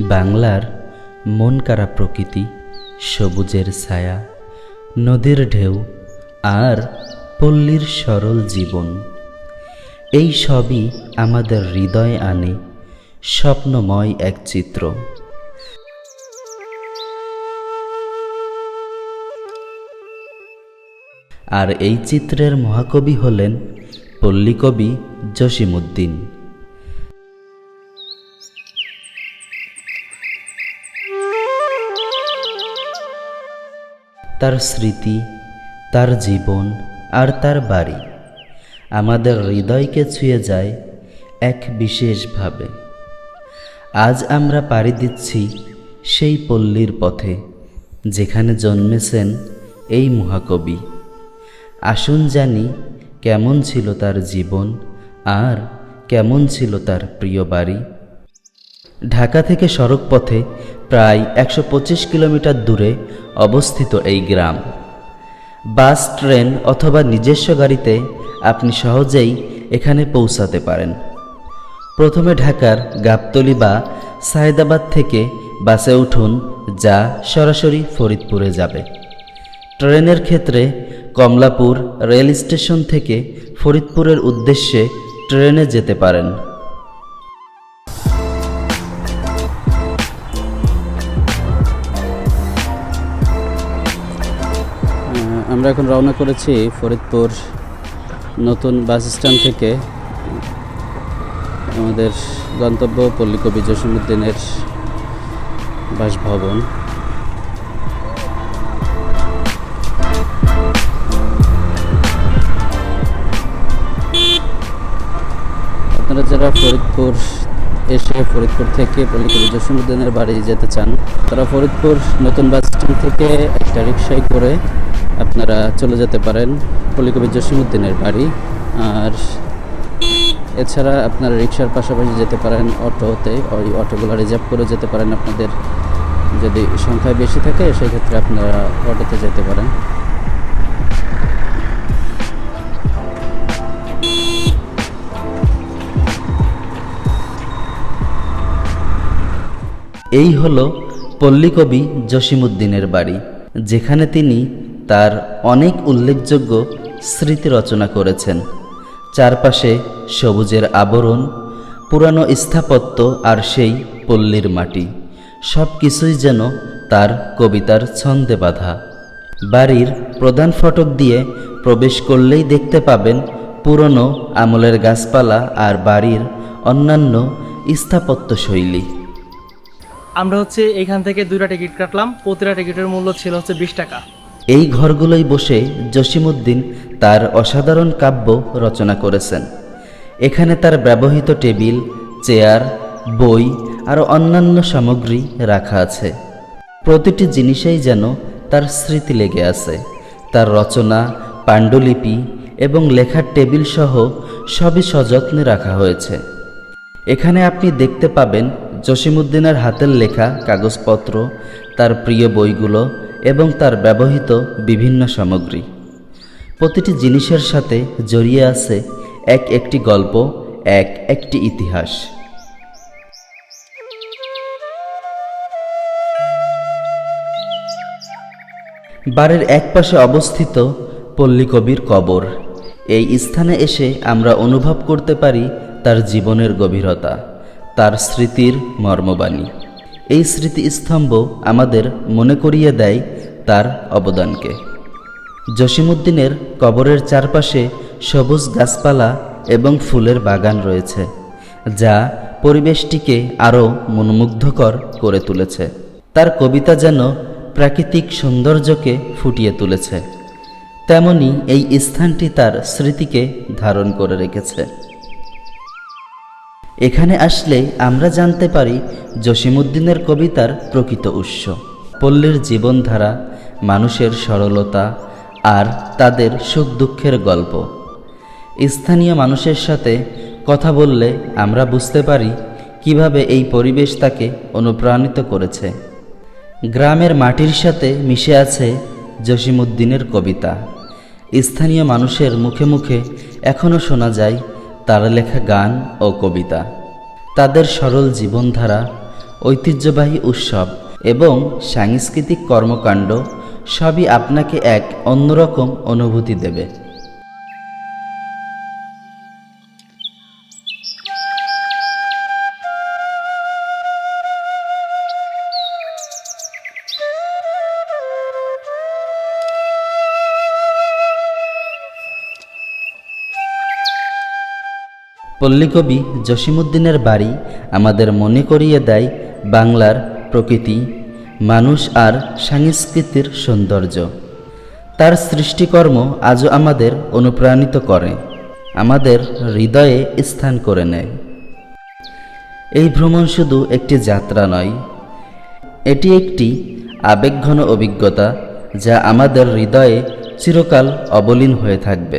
বাংলার মন কারা প্রকৃতি, সবুজের ছায়া, নদীর ঢেউ আর পল্লীর সরল জীবন। এই সবই আমাদের হৃদয় আনে স্বপ্নময় এক চিত্র। আর এই চিত্রের মহাকবি হলেন পল্লীকবি জসিমুদ্দিন তার স্মৃতি, তার জীবন আর তার বাড়ি আমাদের হৃদয়কে ছুঁয়ে যায় এক বিশেষভাবে আজ আমরা পাড়ি দিচ্ছি সেই পল্লীর পথে, যেখানে জন্মেছেন এই মহাকবি। আসুন জানি কেমন ছিল তার জীবন আর কেমন ছিল তার প্রিয় বাড়ি। ঢাকা থেকে সড়ক পথে প্রায় একশো পঁচিশ কিলোমিটার দূরে অবস্থিত এই গ্রাম। বাস, ট্রেন অথবা নিজস্ব গাড়িতে আপনি সহজেই এখানে পৌঁছাতে পারেন। প্রথমে ঢাকার গাবতলি বা সায়েদাবাদ থেকে বাসে উঠুন যা সরাসরি ফরিদপুরে যাবে। ট্রেনের ক্ষেত্রে কমলাপুর রেল স্টেশন থেকে ফরিদপুরের উদ্দেশ্যে ট্রেনে যেতে পারেন। আমরা এখন রওনা করেছি ফরিদপুর নতুন বাস স্ট্যান্ড থেকে। আমাদের গন্তব্য পল্লীকবি জসীমুদ্দিনের বাসভবন। যারা ফরিদপুর এসে ফরিদপুর থেকে পল্লীকবি জসীমুদ্দিনের বাড়ি যেতে চান, তারা ফরিদপুর নতুন বাস স্ট্যান্ড থেকে একটা রিক্সায় করে আপনারা চলে যেতে পারেন পল্লীকবি জসীমুদ্দিনের বাড়ি। আর এছাড়া আপনারা রিক্সার পাশাপাশি যেতে পারেন অটোতে, ওই অটোগুলো রিজার্ভ করে যেতে পারেন আপনাদের। যদি সংখ্যা বেশি থাকে, সেক্ষেত্রে আপনারা অটোতে যেতে পারেন। এই হল পল্লীকবি জসিমুদ্দিনের বাড়ি, যেখানে তিনি তার অনেক উল্লেখযোগ্য স্মৃতি রচনা করেছেন। চারপাশে সবুজের আবরণ, পুরানো স্থাপত্য আর সেই পল্লীর মাটি সব কিছুই যেন তার কবিতার ছন্দে বাঁধা। বাড়ির প্রধান ফটক দিয়ে প্রবেশ করলেই দেখতে পাবেন পুরনো আমলের গাছপালা আর বাড়ির অন্যান্য স্থাপত্য শৈলী আমরা হচ্ছে এখান থেকে দুইটা টিকিট কাটলাম, প্রতিটা টিকিটের মূল্য ছিল হচ্ছে বিশ টাকা। এই ঘরগুলোই বসে জসিমুদ্দিন তার অসাধারণ কাব্য রচনা করেছেন। এখানে তার ব্যবহৃত টেবিল, চেয়ার, বই আর অন্যান্য সামগ্রী রাখা আছে। প্রতিটি জিনিসেই যেন তার স্মৃতি লেগে আছে। তার রচনা, পাণ্ডুলিপি এবং লেখার টেবিল সহ সবই সযত্নে রাখা হয়েছে। এখানে আপনি দেখতে পাবেন জসিমুদ্দিনের হাতের লেখা কাগজপত্র, তার প্রিয় বইগুলো এবং তার ব্যবহৃত বিভিন্ন সামগ্রী। প্রতিটি জিনিসের সাথে জড়িয়ে আছে এক একটি গল্প, এক একটি ইতিহাস। বাড়ির একপাশে অবস্থিত পল্লীকবির কবর। এই স্থানে এসে আমরা অনুভব করতে পারি তার জীবনের গভীরতা। তার স্মৃতির মর্মবাণী। এই স্মৃতিস্তম্ভ আমাদের মনে করিয়ে দেয় তার অবদানকে। জসিমুদ্দিনের কবরের চারপাশে সবুজ গাছপালা এবং ফুলের বাগান রয়েছে, যা পরিবেশটিকে আরও মনোমুগ্ধকর করে তুলেছে। তার কবিতা যেন প্রাকৃতিক সৌন্দর্যকে ফুটিয়ে তুলেছে, তেমনি এই স্থানটি তার স্মৃতিকে ধারণ করে রেখেছে। এখানে আসলে আমরা জানতে পারি জসিমুদ্দিনের কবিতার প্রকৃত উৎস। পল্লীর জীবনধারা, মানুষের সরলতা আর তাদের সুখ দুঃখের গল্প। স্থানীয় মানুষের সাথে কথা বললে আমরা বুঝতে পারি কীভাবে এই পরিবেশ তাকে অনুপ্রাণিত করেছে। গ্রামের মাটির সাথে মিশে আছে জসিমুদ্দিনের কবিতা। স্থানীয় মানুষের মুখে মুখে এখনও শোনা যায় তার লেখা গান ও কবিতা। তাদের সরল জীবনধারা, ঐতিহ্যবাহী উৎসব এবং সাংস্কৃতিক কর্মকাণ্ড সবই আপনাকে এক অন্যরকম অনুভূতি দেবে। পল্লীকবি জসিমুদ্দিনের বাড়ি আমাদের মনে করিয়ে দেয় বাংলার প্রকৃতি, মানুষ আর সংস্কৃতির সৌন্দর্য। তার সৃষ্টিকর্ম আজও আমাদের অনুপ্রাণিত করে, আমাদের হৃদয়ে স্থান করে নেয়। এই ভ্রমণ শুধু একটি যাত্রা নয়, এটি একটি আবেগঘন অভিজ্ঞতা যা আমাদের হৃদয়ে চিরকাল অবলীন হয়ে থাকবে।